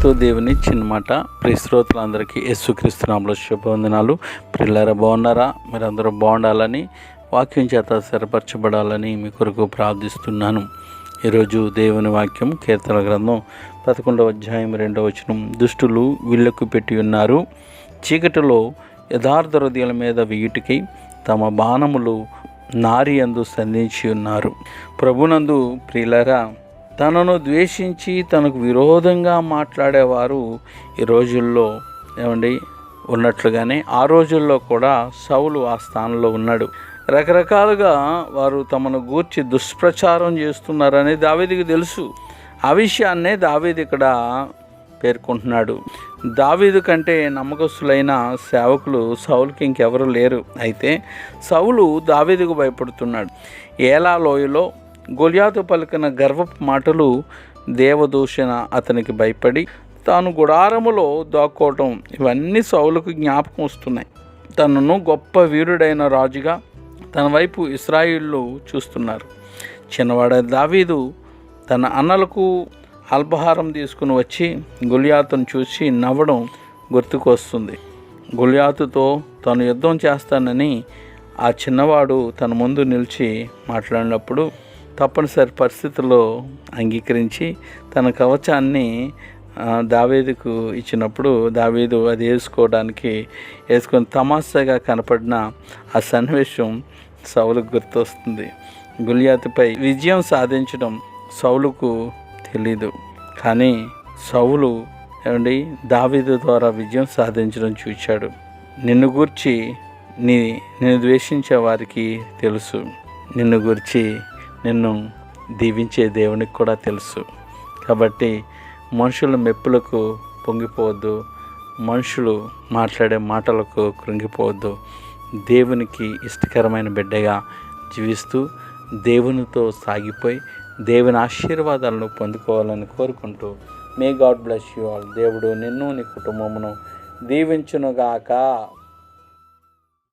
క్రీస్తు దేవుని చిన్నమాట. ప్రిశ్రోతులందరికీ ప్రియ శ్రోతలందరికీ శుభవందనాలు. పిల్లర బాగున్నారా? మీరందరూ బాగుండాలని వాక్యం చేత స్థిరపరచబడాలని మీ కొరకు ప్రార్థిస్తున్నాను. ఈరోజు దేవుని వాక్యం కీర్తన గ్రంథం పదకొండవ అధ్యాయం రెండవ వచనం. దుష్టులు వీళ్ళకు పెట్టి ఉన్నారు. చీకటిలో యథార్థ హృదయాల మీద వీటికి తమ బాణములు నారి అందు సంధించి ఉన్నారు. ప్రభునందు ప్రియులరా తనను ద్వేషించి తనకు విరోధంగా మాట్లాడేవారు ఈ రోజుల్లో ఏమండి? ఉన్నట్లుగానే ఆ రోజుల్లో కూడా సౌలు ఆ స్థానంలో ఉన్నాడు. రకరకాలుగా వారు తమను గూర్చి దుష్ప్రచారం చేస్తున్నారని దావేదికి తెలుసు. ఆ విషయాన్నే దావేది ఇక్కడ పేర్కొంటున్నాడు. దావీదు కంటే నమ్మకస్తులైన సేవకులు సౌలుకి ఇంకెవరు లేరు. అయితే సౌలు దావీదుకు భయపడుతున్నాడు. ఏలా లోయలో గొలియాతు పలికిన గర్వపు మాటలు దేవదూషణ అతనికి భయపడి తాను గుడారములో దాక్కోవటం ఇవన్నీ సౌలకు జ్ఞాపకం వస్తున్నాయి. తనను గొప్ప వీరుడైన రాజుగా తన వైపు ఇస్రాయిళ్ళు చూస్తున్నారు. చిన్నవాడ దావీదు తన అన్నలకు అల్పహారం తీసుకుని వచ్చి గులియాతును చూసి నవ్వడం గుర్తుకొస్తుంది. గులియాతుతో తను యుద్ధం చేస్తానని ఆ చిన్నవాడు తన ముందు నిలిచి మాట్లాడినప్పుడు తప్పనిసరి పరిస్థితుల్లో అంగీకరించి తన కవచాన్ని ఆ, దావీదుకు ఇచ్చినప్పుడు దావీదు అది వేసుకోవడానికి వేసుకొని తమాషాగా కనపడిన ఆ సన్నివేశం సౌలుకు గుర్తొస్తుంది. గులియాతుపై విజయం సాధించడం సౌలుకు తెలీదు. కానీ సౌలు ఏమండి దావీదు ద్వారా విజయం సాధించడం చూచాడు. నిన్ను గూర్చి నీ నిన్ను ద్వేషించే వారికి తెలుసు. నిన్ను గురించి నిన్ను దీవించే దేవునికి కూడా తెలుసు. కాబట్టి మనుషుల మెప్పులకు పొంగిపోవద్దు. మనుషులు మాట్లాడే మాటలకు కృంగిపోవద్దు. దేవునికి ఇష్టకరమైన బిడ్డగా జీవిస్తూ దేవునితో సాగిపోయి దేవుని ఆశీర్వాదాలను పొందుకోవాలని కోరుకుంటూ may God bless you all. దేవుడు నిన్ను నీ కుటుంబమును దీవించునుగాక.